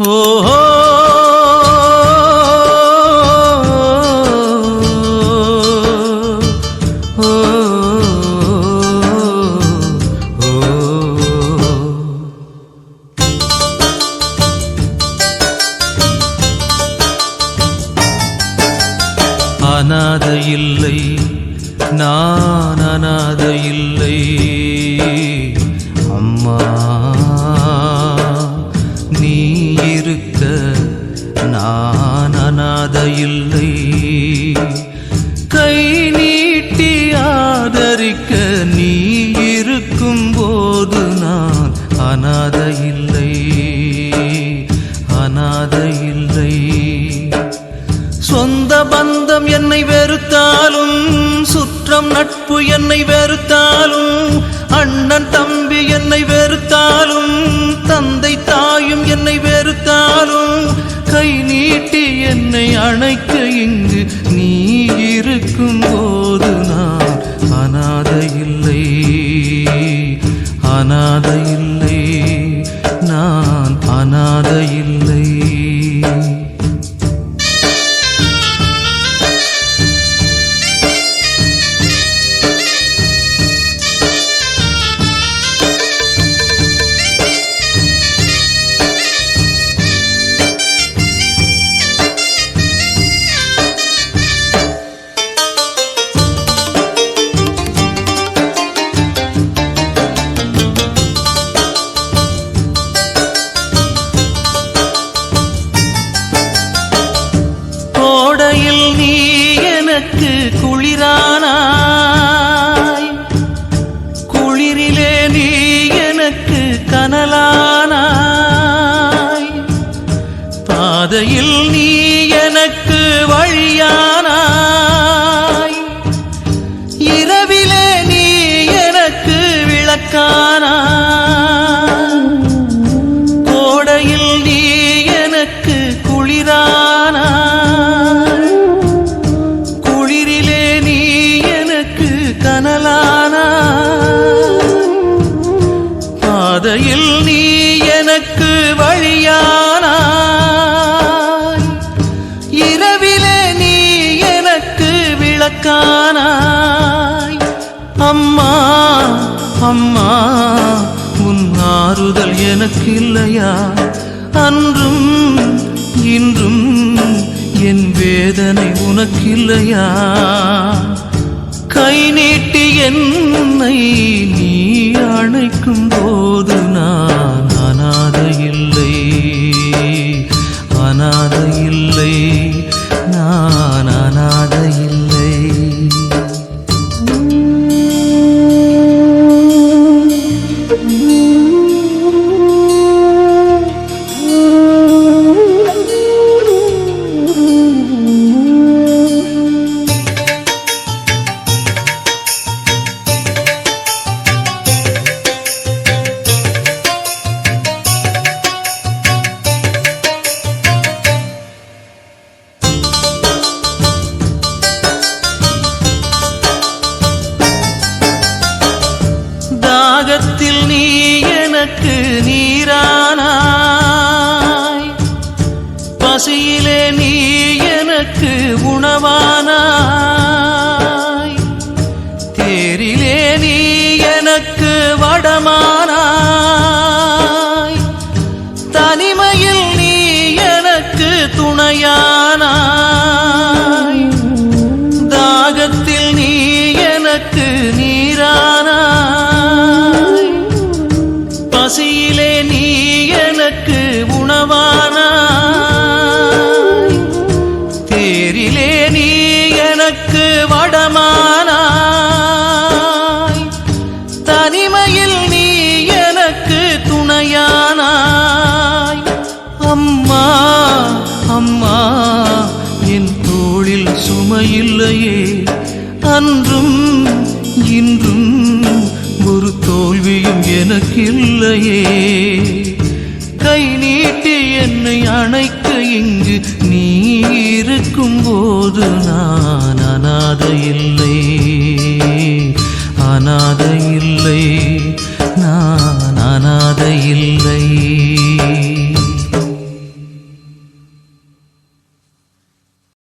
ஓஹோ. ஓ, ஓ. அநாத இல்லை நான் அநாத இல்லை. அம்மா. அநாத இல்லை கை நீட்டி ஆதரிக்க நீ இருக்கும் போது நான் அநாத இல்லை அநாத இல்லை சொந்த பந்தம் என்னை வெறுத்தாலும் சுற்றம் நட்பு என்னை வெறுத்தாலும் அண்ணன் அணைக்க இங்கு நீ இருக்கும் போ எனக்கு குளிரானாய். குளிரிலே நீ எனக்கு கனலானாய். பாதையில் நீ எனக்கு வழியானாய் உன் ஆறுதல் எனக்கு இல்லையா அன்றும் இன்றும் என் வேதனை உனக்கில்லையா? கை நீட்டி என்னை நீ அணைக்கும் போது நான் எனக்கு நீரானாய். பசியிலே நீ எனக்கு உணவானாய். தேரிலே நீ எனக்கு வடமான உண்மையில்லையே. அன்றும் இன்றும் ஒரு தோல்வியும் எனக்கில்லையே. கை நீட்டி என்னை அணைக்க இங்கு நீ இருக்கும் போது நான் அனாதை இல்லை அனாதை இல்லை